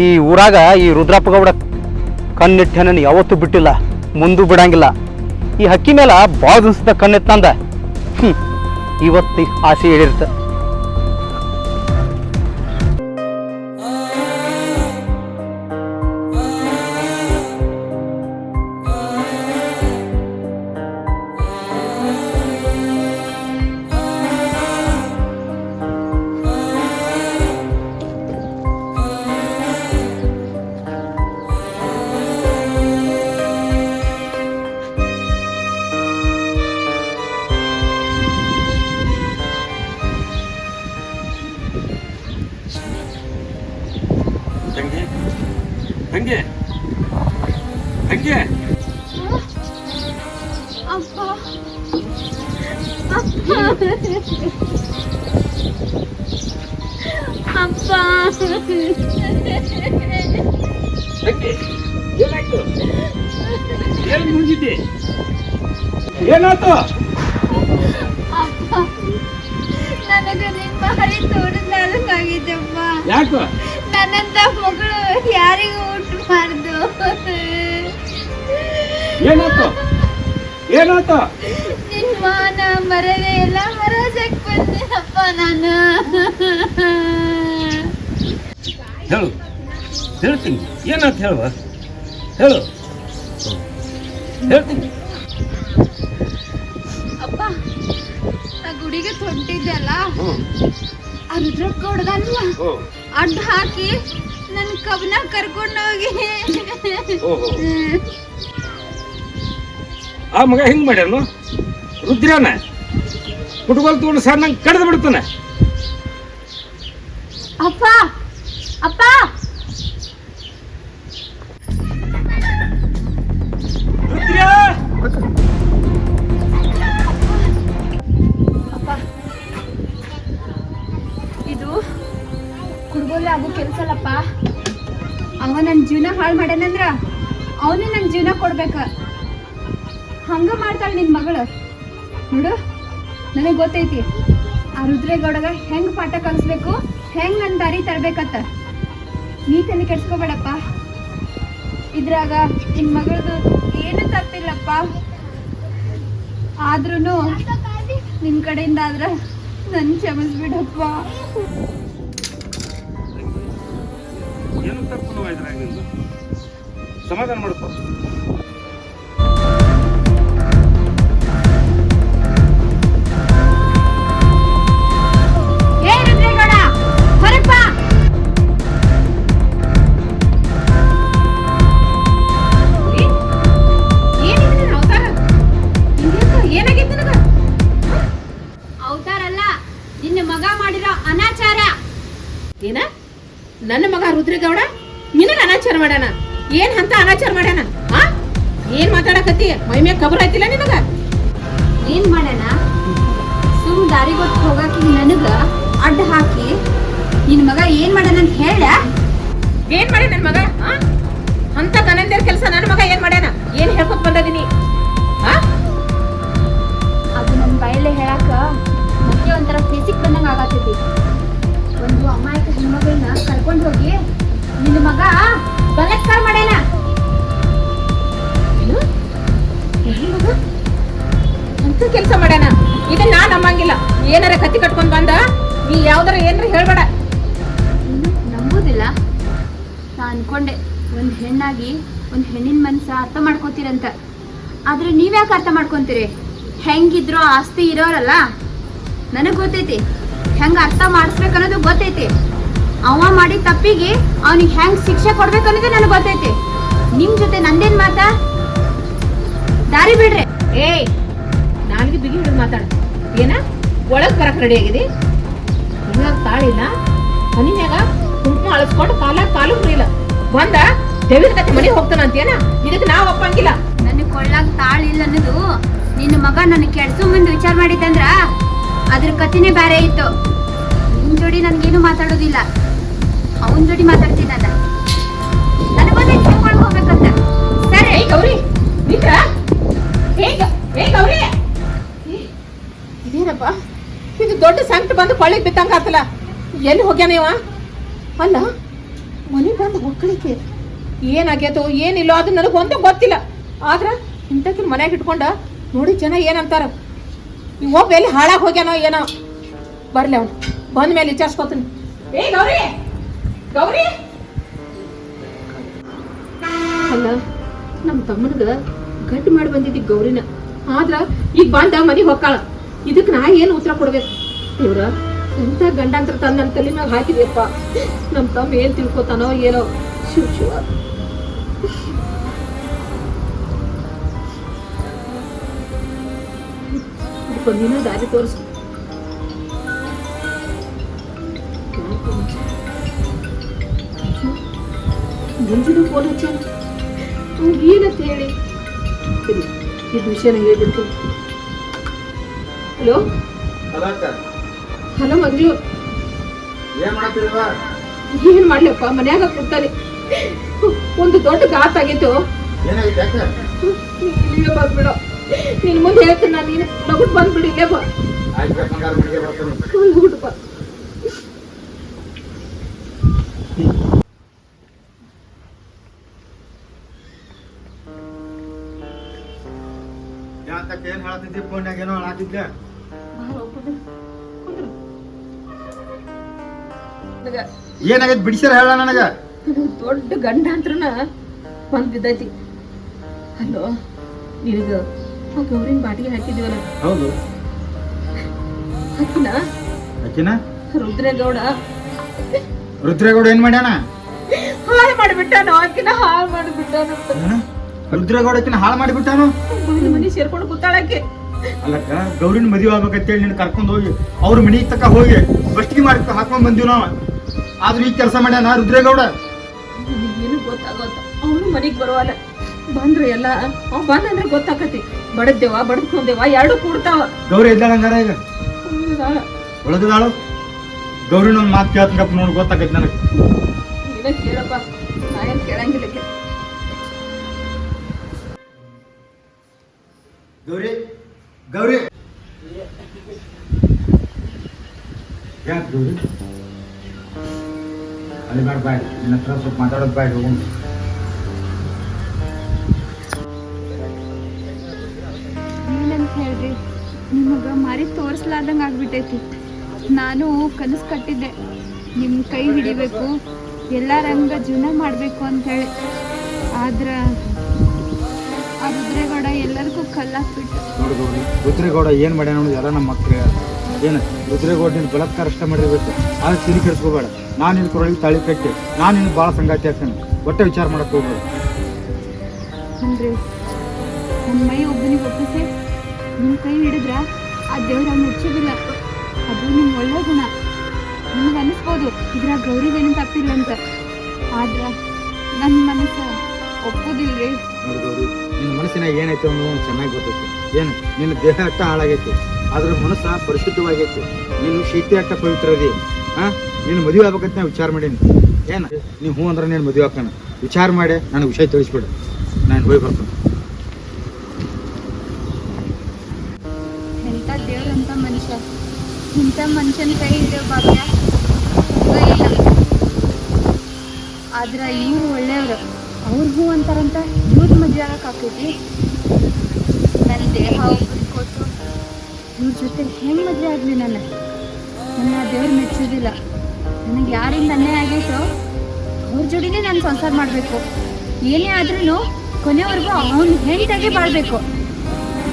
ಈ ಊರಾಗ ಈ ರುದ್ರಪ್ಪ ಗೌಡ ಕಣ್ಣಿಟ್ಟ ನನಗೆ ಯಾವತ್ತೂ ಬಿಟ್ಟಿಲ್ಲ, ಮುಂದೂ ಬಿಡಂಗಿಲ್ಲ. ಈ ಹಕ್ಕಿ ಮೇಲೆ ಭಾಳ ದಿವಸದ ಕಣ್ಣೆತ್ತಂದ. ಇವತ್ತು ಆಸೆ ಹೇಳಿರ್ತ ಏನಾಯ್ತು? ಏನಾಯ್ತು? ನಿನ್ನ ಮಾನ ಮರವೇ ಎಲ್ಲ ಹರಾಜಕ್ ಬಂದಿನಪ್ಪ ನಾನು. ಹೇಳು. ಹೇಳ್ತೀನಿ. ಏನಾಯ್ತು ಹೇಳುವ ಹೇಳು. ಹೇಳ್ತೀನಿ. ಅಪ್ಪ ನಾ ಗುಡಿಗೆ ಹ್ಞೂ. ಆ ರುದ್ರಕ್ಕ ಹ್ಞೂ. ಅಡ್ಡ ಹಾಕಿ ನನ್ನ ಕಬ್ನ ಕರ್ಕೊಂಡೋಗಿ. ಓಹೋ. ಆ ಮಗ ಹೆಂಗೆ ಮಾಡ್ಯಾನು? ರುದ್ರನ. ಫುಟ್ಬಾಲ್ ತಗೊಂಡು ಸರ್ ನಂಗೆ ಕಡ್ದು ಬಿಡ್ತಾನೆ. ಅಪ್ಪ ಅಪ್ಪ. ರುದ್ರ! ಅಪ್ಪ ಇದು ಕುಡ್ಗೋಲೆ ಆಗೋ ಕೆಲ್ಸಲ್ಲಪ್ಪ ಅವ ನನ್ನ ಜೀವನ ಹಾಳು ಮಾಡ್ಯಾನಂದ್ರ ಅವನೇ ನನ್ನ ಜೀವನ ಕೊಡ್ಬೇಕ. ಹಂಗ ಮಾಡ್ತಾಳೆ ನಿನ್ನ ಮಗಳು. ನೋಡು, ನನಗೆ ಗೊತ್ತೈತಿ. ಆ ರುದ್ರೇಗೌಡಗ ಹೆಂಗ್ ಪಾಠ ಕಲಿಸ್ಬೇಕು, ಹೆಂಗ್ ನನ್ನ ದಾರಿ ತರ್ಬೇಕತ್ತ ನೀ ತಲೆ ಕೆಡ್ಸ್ಕೋಬೇಡಪ್ಪ. ಇದ್ರಾಗ ನಿನ್ ಮಗಳದು ಏನು ತಪ್ಪಿಲ್ಲಪ್ಪ. ಆದ್ರೂ ನಿನ್ ಕಡೆಯಿಂದ ಆದ್ರ ನನ್ನ ಕ್ಷಮಿಸ್ಬಿಡಪ್ಪ ಸಮಾಧಾನ ಮಾಡ್ಕೊ. ನನ್ನ ಮಗ ರುದ್ರೇಗೌಡ ನಿನಗ ಅನಾಚಾರ ಮಾಡ್ಯಾನ? ಏನ್ ಅಂತ ಅನಾಚಾರ ಮಾಡ್ಯಾನ? ಹಾ ಏನ್ ಮಾತಾಡಕತ್ತಿ? ಮೈ ಮ್ಯಾಗ ಕಬರ್ ಆಯ್ತಿಲ್ಲ ನಿನಗ? ಏನ್ ಮಾಡ್ಯಾನ? ಸುಮ್ ದಾರಿ ಗೊತ್ತು ಹೋಗಾಕಿ ನನಗ ಅಡ್ಡ ಹಾಕಿ ನಿನ್ ಮಗ ಏನ್ ಮಾಡ್ಯಾನ ಅಂತ ಹೇಳ ಏನ್ ಮಾಡ್ಯಾನ ನನ್ ಮಗ? ಆ? ಅಂತ ಗನಂದೇರ್ ಕೆಲಸ ನನ್ನ ಮಗ ಏನ್ ಮಾಡ್ಯಾನ? ಏನ್ ಹೇಳ್ಕೊತ್ ಬಂದದಿನಿ ಅದು ನನ್ ಬಾಯಲ್ಲೇ ಹೇಳಾಕ ಮತ್ತೆ ಒಂಥರ ಫಿಸಿಕ್ ಬಂದಂಗ ಆಗತ್ತೈತಿ ಒಂದು ಅಮಾಯಕ ಹೆಣ್ಮಗಳನ್ನ ಕರ್ಕೊಂಡು ಹೋಗಿ ನಿನ್ನ ಮಗ ಬಲಾತ್ಕಾರ ಮಾಡ್ಯಾನ. ಅಂತ ಕೆಲಸ ಮಾಡ್ಯಾನ. ಇದನ್ನ ನಂಬಂಗಿಲ್ಲ. ಏನಾರ ಕತ್ತಿ ಕಟ್ಕೊಂಡ್ ಬಂದ ನೀ ಯಾವ್ದಾರ ಏನಾರ ಹೇಳ್ಬೇಡ. ನಂಬುದಿಲ್ಲ. ನಾ ಅನ್ಕೊಂಡೆ ಒಂದು ಹೆಣ್ಣಾಗಿ ಒಂದು ಹೆಣ್ಣಿನ ಮನ್ಸ ಅರ್ಥ ಮಾಡ್ಕೋತೀರಂತ. ಆದ್ರೆ ನೀವ್ಯಾಕೆ ಅರ್ಥ ಮಾಡ್ಕೊಂತೀರಿ? ಹೆಂಗಿದ್ರು ಆಸ್ತಿ ಇರೋರಲ್ಲ. ನನಗೆ ಗೊತ್ತೈತಿ. ಹೆಂಗ ಅರ್ಥ ಮಾಡಿಸ್ಬೇಕು ಅನ್ನೋದು ಗೊತ್ತೈತಿ. ಅವ ಮಾಡಿ ತಪ್ಪಿಗೆ ಅವನಿಗೆ ಹೆಂಗ್ ಶಿಕ್ಷೆ ಕೊಡ್ಬೇಕು ಅನ್ನೋದು ನನಗೆ ಗೊತ್ತೈತಿ. ನಿಮ್ ಜೊತೆ ನಂದೇನ್ ಮಾತಾ? ದಾರಿ ಬಿಡ್ರಿ. ಏಯ್ ನಾಲ್ಗೆ ಬಿಗಿ ಹಿಡಿದು ಮಾತಾಡ. ಏನ? ಒಳಗ್ ಬರಕ್ ರೆಡಿ ಆಗಿದೆ? ತಾಳಿಲ್ಲ ಮನಿನ್ಯಾಗ ಕುಂಕುಮ ಅಳಸ್ಕೊಂಡು ಕಾಲ ಕಾಲು ಮುರಿಲ್ಲ ಬಂದ ದೇವಿನ ಕತೆ ಮನೆಗೆ ಹೋಗ್ತಾನ ಅಂತೇನ ಇದಕ್ಕೆ ನಾವ್ ಒಪ್ಪಂಗಿಲ್ಲ. ನನಗೆ ಕೊಳ್ಳಾಗ ತಾಳಿಲ್ಲ ಅನ್ನೋದು ನಿನ್ನ ಮಗ ನನ್ನ ಕೆಡ್ಸು ಮುಂದೆ ವಿಚಾರ ಮಾಡಿದ್ದಂದ್ರ ಅದ್ರ ಕಥೆನೇ ಬೇರೆ ಇತ್ತು. ನಿನ್ ಜೋಡಿ ನನ್ಗೇನು ಮಾತಾಡೋದಿಲ್ಲ. ಅವನ್ ಜೋಡಿ ಮಾತಾಡ್ತೀನಿ ನಾನು. ನನಗೊಂದು ಸರಿ. ಗೌರಿ ಏ ಗೌರಿ. ಇದೇನಪ್ಪ? ಇದು ದೊಡ್ಡ ಸಂಕಟ ಬಂದು ಕೊಳ್ಳಿಗೆ ಬಿತ್ತಂಗ ಆತಲ್ಲ. ಎಲ್ಲಿ ಹೋಗ್ಯಾನ ಇವ? ಅಲ್ಲ, ಮನೆ ಬಂದು ಹೊಕ್ಕಳಿಕೆ ಏನಾಗ್ಯತೋ, ಏನಿಲ್ಲೋ ಅದು ನನಗೆ ಒಂದು ಗೊತ್ತಿಲ್ಲ. ಆದ್ರ ಇಂಥಕ್ಕಿನ ಮನ್ಯಾಗ ಇಟ್ಕೊಂಡ ನೋಡಿ ಜನ ಏನಂತಾರ. ಇವ್ ಒಬ್ಬ ಎಲ್ಲಿ ಹಾಳಾಗಿ ಹೋಗ್ಯಾನೋ ಏನೋ? ಬರ್ಲಿ ಅವನು. ಬಂದ ಮೇಲೆ ವಿಚಾರಿಸ್ಕೋತೀನಿ. ಏ, ಗೌರಿ! ಗೌರಿ! ಅಲ್ಲ ನಮ್ಮ ತಮ್ಮನಿಗೆ ಗಟ್ಟಿ ಮಾಡಿ ಬಂದಿದ್ದಿ ಗೌರಿನ. ಆದ್ರ ಈಗ ಬಂದ ಮನೆಗೆ ಹೊಕ್ಕಾಳ. ಇದಕ್ಕೆ ನಾ ಏನು ಉತ್ತರ ಕೊಡ್ಬೇಕು? ಇವ್ರ ಎಂತ ಗಂಡಂತ್ರ ತಂದ ನನ್ನ ತಲೆ ಮ್ಯಾಗ ಹಾಕಿದ್ಯಪ್ಪ. ನಮ್ಮ ತಮ್ಮ ಏನ್ ತಿಳ್ಕೊತಾನೋ ಏನೋ. ಶಿವ ಶಿವ. ಇದಕ್ಕೊಂದಿನ ದಾರಿ ತೋರಿಸು. ಮುಂಜಾನೆ ಫೋನ್ ಹಚ್ಚ. ಅವ್ನಿಗೆ ಏನಂತ ಹೇಳಿ? ಸರಿ ಇದು ವಿಷಯನ ಹೇಳ್ಬಿಡ್ತೀನಿ. ಹಲೋ? ಹಲೋ ಮಂಜು ಏನ್ ಮಾಡ್ಲಪ್ಪ ಮನ್ಯಾಗ ಕೂತಾನೆ. ಒಂದು ದೊಡ್ಡ ಗಾತ್ ಆಗೈತು ಏನಾಗಿದೆ ಯಾಕೆ? ಇಲ್ಲೇ ಬಂದ್ಬಿಡ ನಿನ್ ಮುಂದೆ ಹೇಳ್ತೀನಿ ನಾನು ನೀನು ಬಂದ್ಬಿಡಿ ಇಲ್ಲೇ ಬಾ. ಏನ್ ಹೇಳತ್ತಿದ್ದಿ ಫೋನ್ಯಾಗ ಏನೋ ಏನಾಗೈತಿ ಬಿಡಿಸ್ಯಾರ ಹೇಳ ನನಗ? ದೊಡ್ಡ ಗಂಡ ಅಂತ್ರನ ಬಂದ್ ಬಿದ್ದೈತಿ ಹಲೋ ನಿನಗ ಆ ಗೌರಿನ ಬಾಟಿಗೆ ಹಾಕಿದೀವಲ್ಲ ಹೌದು. ಹಾಕಿನ? ಆಕಿನ ರುದ್ರೇಗೌಡ. ರುದ್ರೇಗೌಡ ಏನ್ ಮಾಡ್ಯಾನ? ಹಾಳು ಮಾಡಿಬಿಟ್ಟಾನು ಆಕಿನ ಹಾಳು ಮಾಡಿಬಿಟ್ಟಾನು. ಏನ? ರುದ್ರೇಗೌಡ ಆಕಿನ ಹಾಳು ಮಾಡಿಬಿಟ್ಟಾನು? ಮನೆ ಮನೆ ಸೇರ್ಕೊಂಡು ಕೂತಾಳಕ್ಕೆ ಅಲ್ಲಕ್ಕ ಗೌರಿನ ಮದುವೆ ಆಗ್ಬೇಕಂತೇಳಿ ನಿನ್ನ ಕರ್ಕೊಂಡು ಹೋಗಿ ಅವ್ರ ಮನಿಗೆ ತಕ್ಕ ಹೋಗಿ ಬಸ್ಟಿಗೆ ಮಾಡಿ ಹಾಕೊಂಡ್ ಬಂದಿವ್ ನಾವು. ಆದ್ರೂ ಈ ಕೆಲಸ ಮಾಡ್ಯಾನ ರುದ್ರೇಗೌಡ? ಏನು ಗೊತ್ತಾಗೋತ ಅವನು ಮನೆಗೆ ಬರುವಲ್ಲ. ಬಂದ್ರೆ ಎಲ್ಲ ಅವ್ ಬಂದಂದ್ರೆ ಗೊತ್ತಾಕತಿ. ಬಡದ್ದೇವ ಬಡದ್ಕೊಂದೇವ ಎರಡು ಕೂಡ್ತಾವ ಗೌರಿ ಇದ್ದಾಳಂಗಾರ ಈಗ. ಒಳಗದಾಳು ಗೌರಿನ ಒಂದು ಮಾತು ಕೇಳ್ತಂಗಪ್ಪ ನೋಡಿ ಗೊತ್ತಾಗೈತಿ ನನಗೆ. ನೀನ ಕೇಳಪ್ಪ ನಾನೇನು ಕೇಳಂಗಿಲ್ಲ ಗೌರಿ ಗೌರಿ. ಯಾಕೆ ಗೌರಿ? ಅಲ್ಲಿ ಬೇಡ ಬಾಯ್ ನಿನ್ನ ಹತ್ರ ಸ್ವಲ್ಪ ಮಾತಾಡೋದು ಬ್ಯಾಡ ಹೋಗೋಣ ಏನಂತ ನಿಮಗೆ ಮಾರಿ ತೋರಿಸ್ಲಾರ್ದಂಗೆ ಆಗ್ಬಿಟ್ಟೈತಿ. ನಾನು ಕನಸು ಕಟ್ಟಿದ್ದೆ ನಿಮ್ಮ ಕೈ ಹಿಡಿಬೇಕು ಎಲ್ಲರಂಗ ಜೀವನ ಮಾಡಬೇಕು ಅಂತ ಹೇಳಿ. ಆದ್ರೆ ಆ ರುದ್ರೇಗೌಡ ಎಲ್ಲರಿಗೂ ಕಲ್ಲಾಕ್ಬಿಟ್ಟು ನೋಡಿ ರುದ್ರೇಗೌಡ ಏನು ಮಾಡ್ಯಾನ ಅನ್ನೋದು ಎಲ್ಲ ನಮ್ಮ ಮಕ್ಕಳು ಏನು ರುದ್ರೇಗೌಡ ನೀನು ಬಲತ್ಕಾರ ಅಷ್ಟ ಮಾಡಿರ್ಬೇಕು. ಆದ್ರೆ ತಿಳಿ ಕೆಡಿಸ್ಕೋಬೇಡ. ನಾನು ನಿನ್ನ ಕೊರಳಿ ತಾಳಿ ಕಟ್ಟಿ ನಾನು ನಿನ್ನ ಭಾಳ ಸಂಗಾತಿ ಆಗ್ತೇನೆ. ಒಟ್ಟೆ ವಿಚಾರ ಮಾಡಕ್ಕೆ ಹೋಗ್ಬೇಡ. ಅಂದ್ರೆ ನನ್ನ ಮೈ ಒಬ್ಬನಿಗೆ ಒಪ್ಪಿಸಿ ನಿಮ್ಮ ಕೈ ಹಿಡಿದ್ರ ಆ ದೇವ್ರ ಮುಚ್ಚೋದಿಲ್ಲ ಅದು ನಿಮ್ಮ ಒಳ್ಳೆ ಗುಣ. ನಿಮ್ಗೆ ಅನಿಸ್ಬೋದು. ಇದ್ರ ಗೌರಿವೇನು ತಪ್ಪಿಲ್ಲ ಅಂತ. ಆದ್ರೆ ನನ್ನ ಮನಸ್ಸು ಒಪ್ಪೋದಿಲ್ಲ ನಿನ್ನ ಮನಸ್ಸಿನ ಏನೈತೆ ಅನ್ನೋದು ಚೆನ್ನಾಗಿ ಗೊತ್ತೈತಿ. ಏನು? ನಿನ್ನ ದೇಹ ಅಟ್ಟ ಹಾಳಾಗೈತಿ. ಆದ್ರೆ ಮನಸ್ಸ ಪರಿಶುದ್ಧವಾಗೈತಿ. ನೀನು ಶೀತಿ ಅಟ್ಟ ಪವಿತ್ರ ಅದಿ. ಹಾ ನೀನು ಮದುವೆ ಆಗ್ಬೇಕಂತ ನಾ ವಿಚಾರ ಮಾಡೀನಿ. ಏನು? ನೀವು ಹ್ಞೂ ಅಂದ್ರೆ ನೀನು ಮದುವೆ ಹಾಕೋಣ ವಿಚಾರ ಮಾಡಿ, ನನಗೆ ವಿಷಯ ತಿಳಿಸ್ಬಿಡು. ನಾನು ಹೋಗಿ ಬರ್ತೀನಿ. ಎಂಥ ದೇವ್ರಂತ ಮನುಷ್ಯ ಇಂಥ ಮನುಷ್ಯನ ಕೈ ಹಿಡಿಯೋ ಭಾಗ್ಯ ಇಲ್ಲ ಆದ್ರೆ ಇವ್ರು ಒಳ್ಳೆಯವ್ರು ಹೂ ಅಂತಾರಂತ ಇವ್ರ ಮದುವೆ ಆಗಕ್ಕೆ ಆಕೈತಿ ನನ್ನ ದೇಹ ಒಬ್ರಿಗೆ ಕೊಟ್ಟು ಇವ್ರ ಜೊತೆ ಹೆಂಗೆ ಮದುವೆ ಆಗಲಿ ನಾನು ನನ್ನ ದೇವ್ರು ಮೆಚ್ಚೋದಿಲ್ಲ ನನಗೆ ಯಾರಿಂದ ಅನ್ಯಾಯ ಆಗೈತೋ ಅವ್ರ ಜೋಡಿನೇ ನಾನು ಸಂಸಾರ ಮಾಡಬೇಕು ಏನೇ ಆದ್ರೂ ಕೊನೆವರೆಗೂ ಅವನು ಹೆಂಡಾಗೆ ಬಾಳ್ಬೇಕು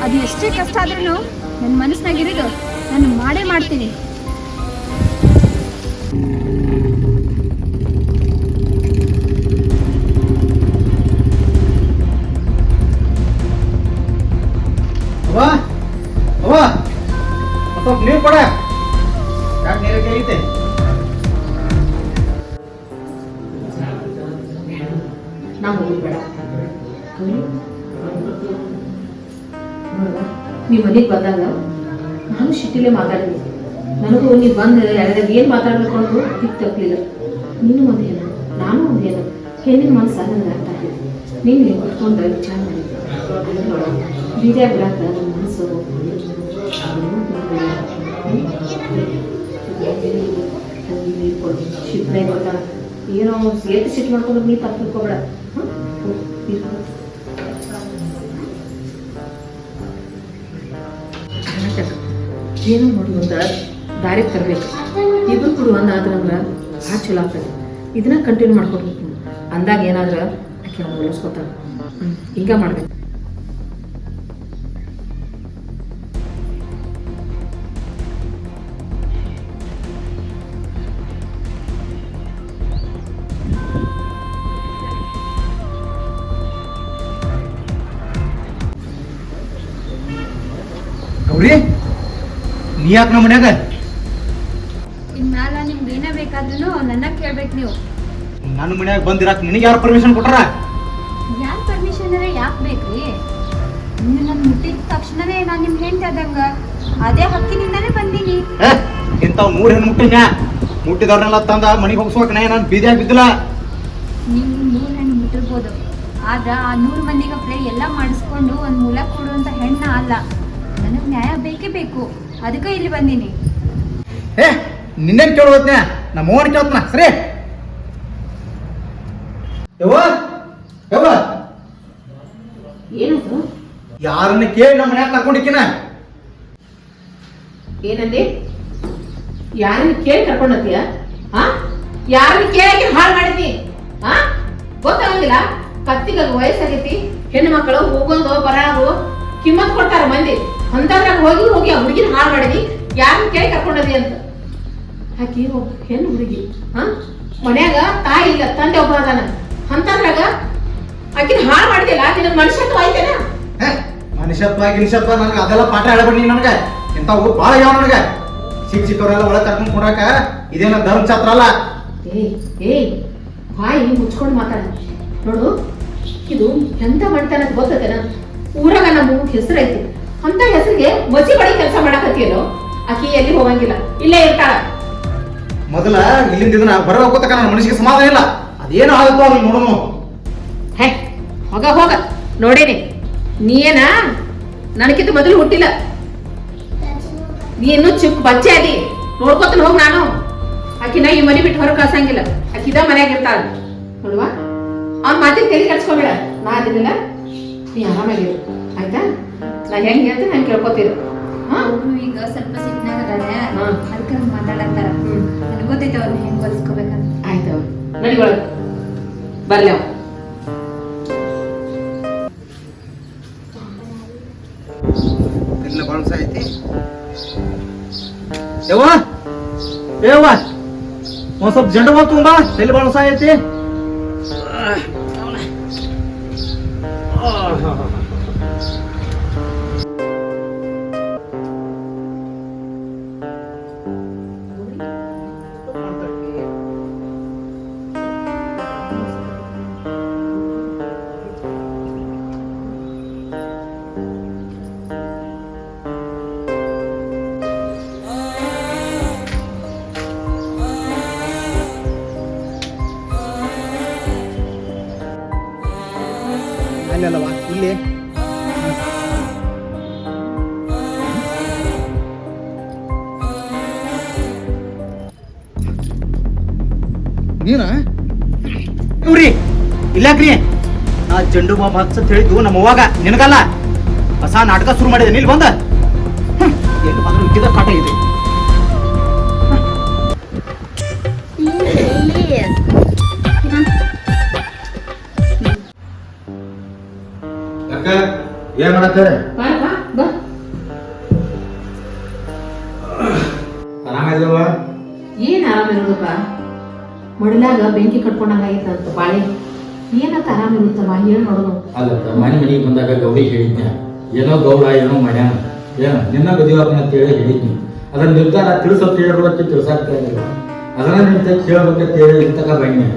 ಅದು ಎಷ್ಟೇ ಕಷ್ಟ ಆದ್ರೂ ನನ್ನ ಮನಸ್ಸಿನಾಗಿರೋದು ನಾನು ಮಾಡೇ ಮಾಡ್ತೀನಿ. ನೀವು ಕೊಡ. ನಾನು ಮಾತಾಡಿದ್ವಿ ನನಗೂ ನೀವು ಬಂದ ಯಾರ್ಯಾರು ಏನು ಮಾತಾಡ್ಬೇಕು ಅನ್ನೋದು ತಿಕ್ ತಪ್ಪಲಿಲ್ಲ ನೀನು ಒಂದು ಏನು ನಾನು ಒಂದು ಏನು ಹೆಣ್ಣಿನ ಮನಸ್ಸು ನನಗೆ ಅರ್ಥ ಆಗಿದೆ ನೀನು ಇಲ್ಲಿ ಕುತ್ಕೊಂಡು ವಿಚಾರ ಮಾಡಿ. ಬೀಜ ಬಿಡಾಕ ನನ್ನ ಮನಸ್ಸು ಶಿಪ್ನೆ ಗೊತ್ತಾಗ ಏನೋ ಏಟ್ ಸಿಟ್ಟು ಮಾಡ್ಕೊಂಡು ನೀ ತಪ್ಪಿಕೋಬೇಡ ತಿಳ್ಕೊಬೇಡ ಏನೋ ನೋಡಿ ಒಂದು ದಾರಿ ತರಬೇಕು. ಇಬ್ರು ಕೂಡ ಒಂದು ಆದ್ರಂದ್ರೆ ಭಾಳ ಚಲೋ ಆಗ್ತದೆ. ಇದನ್ನ ಕಂಟಿನ್ಯೂ ಮಾಡ್ಕೊಡ್ಬೇಕು. ಅಂದಾಗ ಏನಾದ್ರೆ ಆಕೆ ಅವ್ನು ಹ್ಞೂ ಹಿಂಗೆ ಮಾಡ್ಬೇಕು. ಗೌರಿ? ಯಾಕೆ ನಮ್ಮ ಮನ್ಯಾಗ? ಇನ್ಮ್ಯಾಲ ನಿಮ್ಗೆ ಏನೇ ಬೇಕಾದ್ರೂ ನನ್ನ ಕೇಳ್ಬೇಕು ನೀವು. ನನ್ನ ಮನ್ಯಾಗ ಬಂದಿರಾಕ್ ನಿನಗೆ ಯಾರು ಪರ್ಮಿಷನ್ ಕೊಟ್ಟಾರ ಯಾಕೆ ಪರ್ಮಿಷನ್ ಯಾಕೆ ಬೇಕ್ರಿ? ನೀವು ನನ್ನ ಮುಟ್ಟಿದ ತಕ್ಷಣನೇ ನಾನು ನಿಮ್ಗೆ ಹೇಳ್ತಾದಂಗ ಅದೇ ಹಕ್ಕಿನಿಂದಾನೇ ಬಂದೀನಿ. ಇಂಥವ್ ನೂರ್ ಹೆಣ್ಣು ಮುಟ್ಟಿನ ಮುಟ್ಟಿದವ್ರನ್ನೆಲ್ಲ ತಂದ ಮನೆಗೆ ಹೋಗ್ಸೋಕೆ ನಾನು ಬೀದಿಯಾಗಿ ಬಿದ್ದಿಲ್ಲ. ನೀವು ನೂರು ಹೆಣ್ಣು ಮುಟ್ಟಿರ್ಬೋದು. ಆದ್ರೆ ಆ ನೂರು ಮಂದಿಗಪ್ಲೆ ಎಲ್ಲ ಮಾಡಿಸ್ಕೊಂಡು ಒಂದು ಮೂಲ ಕೊಡುವಂಥ ಹೆಣ್ಣ ಅಲ್ಲ. ನನಗೆ ನ್ಯಾಯ ಬೇಕೇ ಬೇಕು. ಅದಕ್ಕೆ ಇಲ್ಲಿ ಬಂದೀನಿ. ಏ ನಿನ್ನೇನ್ ಕೇಳೋದ್ನ ನಮ್ಮ ಓನ್ ಕೇಳ್ತನ. ಸರಿ. ಯವ್ವ ಯವ್ವ. ಏನದು ಯಾರನ್ನ ಕೇಳಿ ನಮ್ಮ ಮನ್ಯಾಗ ಕರ್ಕೊಂಡಿಕ್ಕಿನ? ಏನಂದಿ? ಯಾರನ್ನ ಕೇಳಿ ಕರ್ಕೊಂಡತ್ತೀಯ? ಹಾ ಯಾರನ್ನ ಕೇಳಿ ಹಾಳು ಮಾಡಿದ್ನಿ ಹಾ ಗೊತ್ತಾಗಂಗಿಲ್ಲ. ಕತ್ತಿಗ ವಯಸ್ಸಾಗೈತಿ. ಹೆಣ್ಣು ಮಕ್ಕಳು ಹೋಗೋದು ಬರೋದು ಕಿಮ್ಮತ್ ಕೊಡ್ತಾರ ಮಂದಿ. ಅಂತದ್ರಾಗ ಹೋಗಿ ಹೋಗಿ ಆ ಹುಡುಗಿನ ಹಾಳು ಮಾಡಿದಿ. ಯಾರು ಕೇಳಿ ಕರ್ಕೊಂಡದಿ ಅಂತ. ಆಕಿ ಒಬ್ಬ ಹೆಣ್ಣು ಹುಡುಗಿ. ಹಾ? ಮನ್ಯಾಗ ತಾಯಿ ಇಲ್ಲ ತಂದೆ ಒಬ್ಬ ಅದಾನ. ಅಂತದ್ರಾಗ ಆಕಿನ ಹಾಳು ಮಾಡಿದಿಲ್ಲ ನಿನ್ನ ಮನುಷ್ಯತ್ವ ಐತೆನ ಮನುಷ್ಯತ್ವ ಗಿನುಷ್ಯತ್ವ ನನಗೆ ಅದೆಲ್ಲ ಪಾಠ ಹೇಳಬೇಡಿ ನನಗೆ. ಇಂಥವು ಭಾಳ ಯಾವ ನನಗೆ? ಚಿಕ್ಕ ಚಿಕ್ಕವರೆಲ್ಲ ಒಳಗೆ ಕರ್ಕೊಂಡು ಕೊಡಾಕ ಇದೇನ ಧರ್ಮ ಛತ್ರ ಅಲ್ಲ? ಏಯ್ ಏಯ್ ಬಾಯಿ ಮುಚ್ಕೊಂಡು ಮಾತಾಡ. ನೋಡು ಇದು ಎಂತ ಮಾಡ್ತಾನೆ ಗೊತ್ತದೇನ ಊರಾಗ ನಮ್ಮ ಹೆಸರು ಐತಿ. ಅಂತ ಹೆಸರಿಗೆ ಮಸಿ ಬಳಿ ಕೆಲಸ ಮಾಡಕತ್ತಿಯಲ್ಲೋ? ಆಕಿ ಎಲ್ಲಿ ಹೋಗಂಗಿಲ್ಲ. ಇಲ್ಲೇ ಇರ್ತಾಳ. ಮೊದಲ ಇಲ್ಲಿಂದ ಇದನ್ನ ಬರಬೇಕೋತಕ ನನ್ನ ಮನಸ್ಸಿಗೆ ಸಮಾಧಾನ ಇಲ್ಲ. ಅದೇನು ಆಗುತ್ತೋ ಅದನ್ನ ನೋಡೋಣ. ಹೇ ಹೋಗ ಹೋಗ. ನೋಡೇನಿ. ನೀ ಏನ ನನಗಿಂತ ಮೊದಲು ಹುಟ್ಟಿಲ್ಲ. ನೀ ಇನ್ನೂ ಚಿಕ್ಕ ಬಚ್ಚೆ ಅದಿ. ನೋಡ್ಕೊತಾನೆ ಹೋಗಿ ನಾನು. ಆಕಿನ ಈ ಮನಿ ಬಿಟ್ಟು ಹೊರಗೆ ಕಳ್ಸಂಗಿಲ್ಲ. ಆಕಿದ ಮನ್ಯಾಗ ಇರ್ತಾಳ. ನೋಡುವ. ಅವ್ನ ಮಾತಿನ ತೆಲಿ ಕಳ್ಸ್ಕೊಬೇಡ ನಾ ಅದಿಲ್ಲ ನೀ ಆರಾಮಾಗಿರು. ಆಯ್ತಾ? ನಾ ಹೆಂಗ್ ಹೇಳ್ತೀನಿ ಹಂಗೆ ಕೇಳ್ಕೊತೀರು? ಹಾ? ಅವರು ಈಗ ಸ್ವಲ್ಪ ಸಿಟ್ನಾಗದಾರೆ ಹಾ. ಅದಕ್ಕೆ ಹಂಗೆ ಮಾತಾಡತ್ತಾರ. ನನಗೆ ಗೊತ್ತೈತೆ ಅವ್ರನ್ನ ಹೆಂಗೆ ಹೊಲಿಸ್ಕೋಬೇಕಂತ ಆಯ್ತು ನಡಿ ಒಳಗೆ. ಬರ್ಲಿ ಅವ ಎಲ್ಲ ಬಳಸ ಐತಿ. ಯವ್ವ! ಯವ್ವ! ಒಂದ್ ಸ್ವಲ್ಪ ಜಂಡ ಬಾಲ್ ಬಾ. ಎಲ್ಲಿ ಬಳಸ ಐತಿ? ಇಲ್ಲಾಕ್ರಿ ನಾ ಚೆಂಡು ಬಾಬ್ ಹಚ್ಚತ್ ಹೇಳಿದ್ದು ನಮ್ಮ ಅವ್ವಾಗ. ನಿನಗಲ್ಲ. ಹೊಸ ನಾಟಕ ಶುರು ಮಾಡಿದೆ ನೀಲ್ ಬಂದ. ಎಲ್ಲಿ ಬಂದ್ರು ಕಾಟ ಇದೆ. ಏನ್ ಮಾಡತ್ತಾರೆ? ಆರಾಮಿದವ ಏನ್ ಆರಾಮಿರೋದಪ್ಪ? ಮಡಲಾಗ ಬೆಂಕಿ ಕಟ್ಕೊಂಡಂಗಾಗಿತ್ತು ಬಾಳೆ. ಏನಂತ ಆರಾಮಿರುತ್ತಮ್ಮ ಹೇಳಿ ನೋಡೋದು ಅಲ್ಲ ಮನೆ ಮನೆಗೆ ಬಂದಾಗ ಗೌರಿ ಹೇಳಿದ್ನ ಏನೋ ಗೌಡ ಏನೋ ಮಾಡ್ಯಾನ ಏನ ನಿನ್ನ ಬದಿವಾರನ ಅಂತೇಳಿ ಹೇಳಿದ್ನಿ. ಅದನ್ನ ನಿರ್ಧಾರ ತಿಳಿಸೋ ತಿಳಿಯೋದಕ್ಕೆ ತಿಳ್ಸಾಕ್ತಾ ಇಲ್ಲ ಅದನ್ನ ನಿಂತ ಕೇಳ್ಬೇಕಂತ ಹೇಳಿ ಇಂತಕ ಬನ್ನಿ.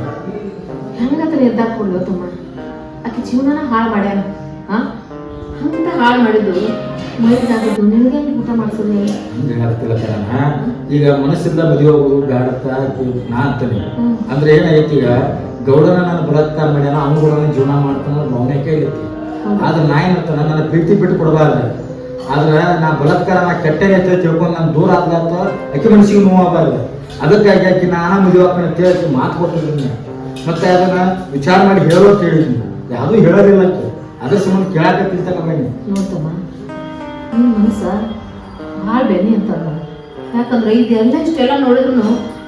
ಹೆಂಗಂತ ನಿರ್ಧಾರ ಕೊಡ್ಲು ತಮ್ಮ? ಆಕೆ ಜೀವನನ ಹಾಳು ಮಾಡ್ಯಾನ ಹಾ ಅಂತ ಹಾಳು ಮಾಡಿದ್ದು ಮೈದಾಗದ್ದು ನಿನಗೆ ಊಟ ಮಾಡಿಸೋದು? ಹೇಳಿ ಹಂಗಾಗ್ತಿಲ್ಲ ಕಣ ಈಗ ಮನಸ್ಸಿಂದ ಮದುವೆ ಹೋಗೋದು ಬೇಡತ್ತ ನಾ ಅಂತಾನೆ. ಅಂದ್ರೆ ಏನಾಗೈತಿ ಈಗ? ಗೌಡನ ನಾನು ಬಲತ್ಕಾರ ಮಾಡ್ಯಾನ ಅವನು ಕೂಡ ಜೀವನ ಮಾಡ್ತಾನೆ ಭಾವನೆ ಕೇಳೈತಿ ಹೌದು. ಆದ್ರೆ ನಾ ಏನಂತ ನನ್ನ ಪ್ರೀತಿ ಬಿಟ್ಟು ಕೊಡಬಾರ್ದು. ಆದ್ರೆ ನಾ ಬಲತ್ಕಾರ ನಾ ಕೆಟ್ಟನೆ ಅಂತ ತಿಳ್ಕೊಂಡು ನಾನು ದೂರ ಆಗ್ಲತ್ತ ಅಕ್ಕಿ ಮನಸ್ಸಿಗೆ ನೋವಾಗಬಾರ್ದು ಅದಕ್ಕಾಗಿ ಆಕಿ ನಾನು ಮದುವೆ ಹಾಕೋಣ ಹೇಳಿ ಮಾತು ಕೊಟ್ಟಿದ್ದೀನಿ. ಮತ್ತೆ ಅದನ್ನ ವಿಚಾರ ಮಾಡಿ ಹೇಳೋ ಹೇಳಿದ್ದೀನಿ. ಯಾವುದೂ ಹೇಳೋದಿಲ್ಲ ಅಕ್ಕಿ. ಅದ್ರ ಸಂಬಂಧ ಕೇಳಾಕತ್ತಿಲ್ ತಗೊಂಬನ್ನಿ ನೋಡ್ತಮ್ಮ ನಿನ್ನ ಮನಸ್ಸ ಭಾಳ ಬೆನ್ನಿ ಅಂತ ಯಾಕಂದ್ರೆ ಇದೆಲ್ಲ ಇಷ್ಟೆಲ್ಲ ನೋಡಿದ್ರು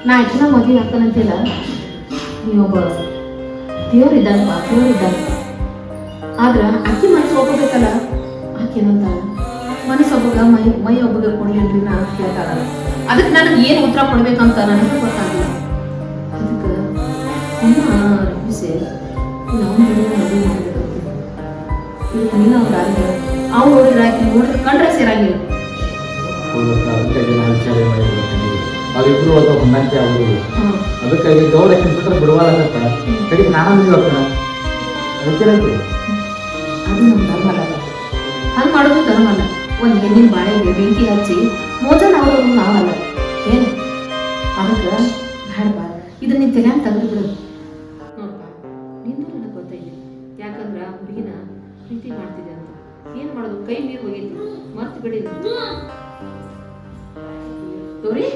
ನಾ ಆಕಿನ ಮದುವೆ ಹಾಕ್ತಾನಂತಿಲ್ಲ ನೀವೊಬ್ಬ ದೇವ್ರಿದ್ದಾನಪ್ಪ, ದೇವ್ರಿದ್ದಾನೆ. ಆದ್ರೆ ಆಕೆ ಮನಸ್ಸು ಒಪ್ಪಬೇಕಲ್ಲ ಆಕೆ ಏನಂತಾಳ? ಮನಸ್ಸು ಒಬ್ಬಗ ಮೈ ಮೈ ಒಬ್ಬಗ ಕೊಡ್ಲೇನ್ರಿ ನಾ ಕೇಳ್ತಾಳ ಅದಕ್ಕೆ ನನಗೆ ಏನು ಉತ್ತರ ಕೊಡ್ಬೇಕಂತ ನನಗೆ ಗೊತ್ತಾಗಿಲ್ಲ ಅದಕ್ಕೆ, ಅಮ್ಮ ಬಿಸಿ ನಾವು ನೀನು ಅವ್ರು ಆಗಿಲ್ಲ ಅವ್ರು ನೋಡಿದ್ರೆ ಆಕೆ ನೋಡಿದ್ರೆ ಕಂಡ್ರೆ ಸೇರಾಗಿಲ್ಲ ಅವಿಬ್ರು ಅದ ಹೊಂದಾಣಿಕೆ ಆಗೋದಿಲ್ಲ. ಅದಕ್ಕಾಗಿ ಗೌರಕ್ಕೆ ಬಿಟ್ಟರೆ ಬಿಡುವಾಗ ಕಡೆಗೆ ನಾನು ನೀವು ಕಣ. ಅದಕ್ಕೆ ಅದು ನಮ್ಮ ಧರ್ಮ ಅಲ್ಲ ಹಂಗೆ ಮಾಡೋದು ಧರ್ಮ ಅಲ್ಲ. ಒಂದು ಹೆಣ್ಣಿನ ಬಾಳೆಗೆ ಬೆಂಕಿ ಹಚ್ಚಿ ಮೋಜನ ಅವರು ನಾವಲ್ಲ. ಏನು? ಅದಕ್ಕೆ ಬೇಡ ಬಾ. ಇದನ್ನ ನೀನು ತಲೆಯಾಗ ತೆಗೆದು ಬಿಡು. ನೋಡಪ್ಪ ನಿನ್ನೂ ನನಗೆ ಗೊತ್ತೈತಿ. ಯಾಕಂದ್ರೆ ಹುಡುಗಿನ ಪ್ರೀತಿ ಮಾಡ್ತಿದ್ದೆ ಅಂತ. ಏನು ಮಾಡೋದು? ಕೈ ನೀರು ಹೋಗಿತ್ತು ಮರ್ತು ಬಿಡಿ ಗೌರಿ ಗೌರಿ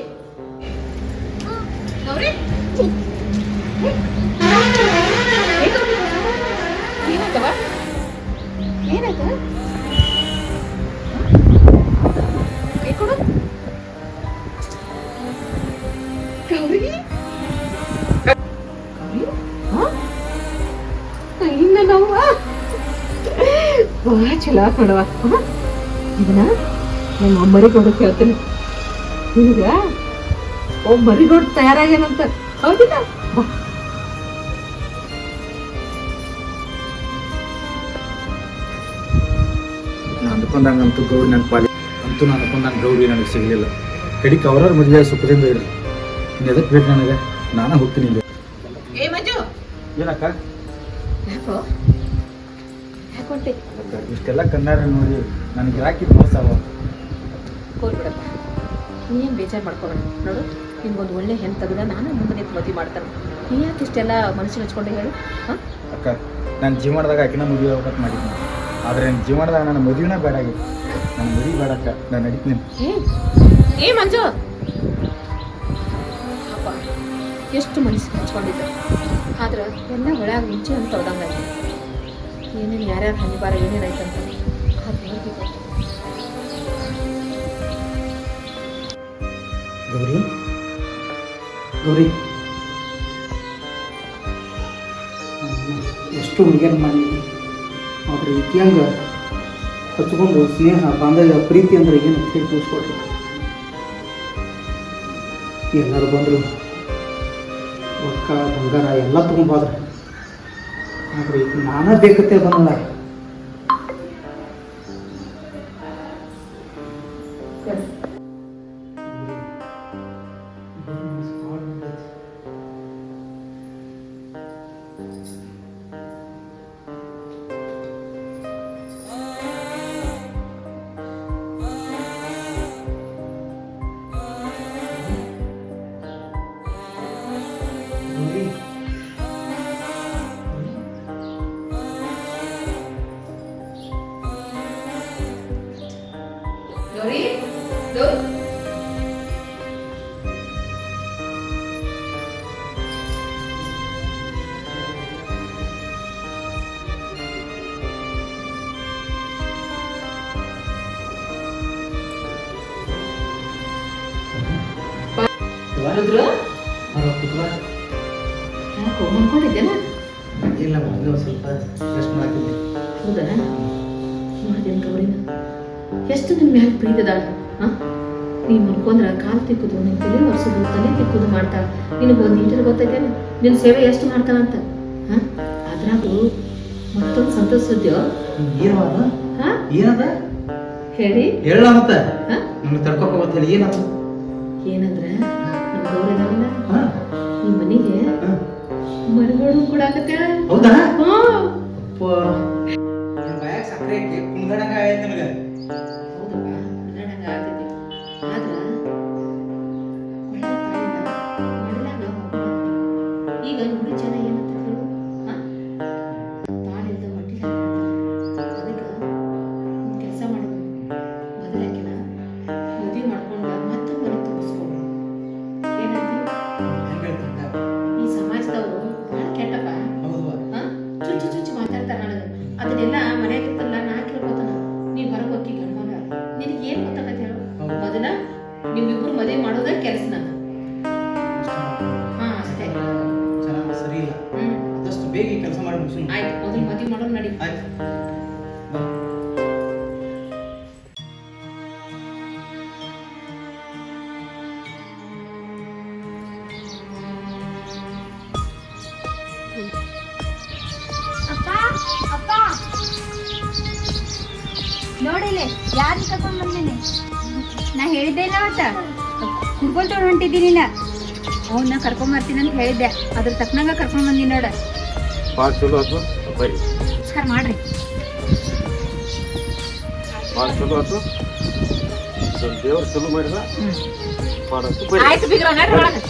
ಕೊಡು. ನಾವು ಭಾಳ ಚಲೋ ಕೊಡವ ಇದನ್ನ ನಮ್ಮ ಅಮ್ಮರಿಗೋಡು ಕೇಳ್ತೀನಿ ನಿನಗ ಒಬ್ಬ ಮರಿಗೋಡು ತಯಾರಾಗ್ಯಾನಂತ. ಹೌದಿಲ್ಲ? ಬಾ ಅಂತೂ ಗೌರಿ ನನ್ನ ಪಾಲಿ ಅಂತೂ ನಾನು ಅನ್ಕೊಂಡಂಗೆ ಗೌರಿ ನನಗೆ ಸಿಗಲಿಲ್ಲ. ಕಡಿಕ್ ಅವ್ರವ್ರ ಮದುವೆ ಸುಖದಿಂದ ಇರಲಿ ಇನ್ನು ಎದಕ್ಕೆ ಬೇಕು ನನಗೆ? ನಾನು ಹೋಗ್ತೀನಿ ಇಲ್ಲಿ. ಏನಕ್ಕ? ಇಷ್ಟೆಲ್ಲ ಕನ್ನಡ ನೋಡಿ ನನಗೆ ಯಾಕೆ ಮೋಸ ಹೋಗ್ಬಿಡಪ್ಪ ನೀನು ಬೇಜಾರು ಮಾಡ್ಕೊಬೇಡ. ನೋಡು ನಿಮ್ಗೊಂದು ಒಳ್ಳೆ ಹೆಣ್ಣು ತೆಗೆದ ನಾನು ಮುಂದೆ ನಿಂತು ಮದುವೆ ಮಾಡ್ತಾನೆ. ನೀ ಯಾಕೆ ಇಷ್ಟೆಲ್ಲ ಮನಸ್ಸಿಗೆ ಹಚ್ಕೊಂಡೆ ಹೇಳು? ಹಾಂ? ಅಕ್ಕ ನಾನು ಜೀವನದಾಗ ಆಕಿನ ಮದುವೆ ಹೋಗಕ್ಕೆ ಮಾಡಿದ್ದೀನಿ ಆದರೆ ನನ್ನ ಜೀವನದಾಗ ನನ್ನ ಮದುವೆನೇ ಬೇಡ ಆಗಿತ್ತು ನನ್ನ ಮದುವೆ ಬೇಡಕ್ಕ ನಾನು ನಡೀತೀನಿ. ಏ ಏ ಮಂಜು! ಅಪ್ಪ ಎಷ್ಟು ಮನಸ್ಸು ಹಚ್ಕೊಂಡಿದ್ದೆ ಆದ್ರೆ ಎಲ್ಲ ಒಳಗ ಮುಂಚೆ ಅಂತ ತೊಳ್ದಂಗಾಯ್ತು ಏನೇನು ಯಾರ್ಯಾರು ಹನಿಬಾರ ಆ ದೇವ್ರಿಗೆ ಗೌರಿ? ಗೌರಿ? ಎಷ್ಟು ಹುಡುಗಿಯನ್ನು ಮಾಡಿದ್ದೀನಿ ಆದ್ರೆ ವಿದ್ಯಾಂಗ ಹಚ್ಕೊಂಡು ಸ್ನೇಹ, ಬಾಂಧವ್ಯ, ಪ್ರೀತಿ ಅಂದರೆ ಏನು ಹೇಳಿ ತಿಳಿಸ್ಕೊಟ್ರಿ. ಎಲ್ಲರೂ ಬಂದರು. ರೊಕ್ಕ ಬಂಗಾರ ಎಲ್ಲ ತೊಗೊಂಬಾದ್ರೆ ಆದ್ರೆ ನಾನೇ ಬೇಕತ್ತೆ ಬಂದಲ್ಲ. ಎಷ್ಟು ನಿನ್ ಮ್ಯಾಲ ಪ್ರೀತದಾಳ ಹಾ? ನೀ ಮಲ್ಕೊಂಡ್ರ ಕಾಲು ತಿಕ್ಕುದು ನಿನ್ ತಲೆ ಒರೆಸೋದು ತಲೆ ತಿಕ್ಕುದು ಮಾಡ್ತಾಳ. ನಿನಗೆ ಒಂದು ಇಂಟರ್ ಗೊತ್ತೈತೇನು ನಿನ್ನ ಸೇವೆ ಎಷ್ಟು ಮಾಡ್ತಾಳಂತ ಅಂತ. ಅದ್ರಾಗೂ ಮತ್ತೊಂದು ಸಂತೋಷ ಸುದ್ದಿಯೋ? ಏನು ಹಾ? ಏನದ? ಹೇಳಿ. ಹೇಳ ಮತ್ತೆ. ನಮ್ಗೆ ಏನದು? ಏನಂದ್ರ? ನಮ್ಮ ಈ ಮನೆಗೆ ಹಾ. ಮರಿಗಳು ಕೂಡ ಆಗತ್ತೆ ಹೌದಾ? ಹಾ. ಅಪ್ಪ. ನಿನ್ ಬಾಯಾಗ ಸಕ್ಕರೆ ಕುಣ್ಗಡಂಗ ಆಯ್ತು ನನಗೆ. ನೋಡಿಲೆ ಯಾರು ತಗೊಂಡ್ ಬಂದಿನಿ? ನಾ ಹೇಳಿದ್ದೆ ಇಲ್ಲ ಅವತ್ತ. ಕುಡ್ಕೊಂಡ್ ತೊಗೊಂಡ್ ಹೊಂಟಿದ್ದೀನಿ ನಾ. ಅವ್ನ ಕರ್ಕೊಂಡ್ ಬರ್ತೀನಿ ಅಂತ ಹೇಳಿದ್ದೆ. ಅದ್ರ ತಕ್ಕನಂಗ ಕರ್ಕೊಂಡ್ ಬಂದಿನಿ ನೋಡ. ಭಾಳ ಚಲೋ ಆಯ್ತು ಬರ್ರಿ ಸರ್ ಮಾಡ್ರಿ. ಭಾಳ ಚಲೋ ಆಯ್ತು ದೇವ್ರು ಚಲೋ ಮಾಡಿದ. ಆಯ್ತು ಬಿಗ್ರ ನಡ್ರಿ ಒಳಗೆ.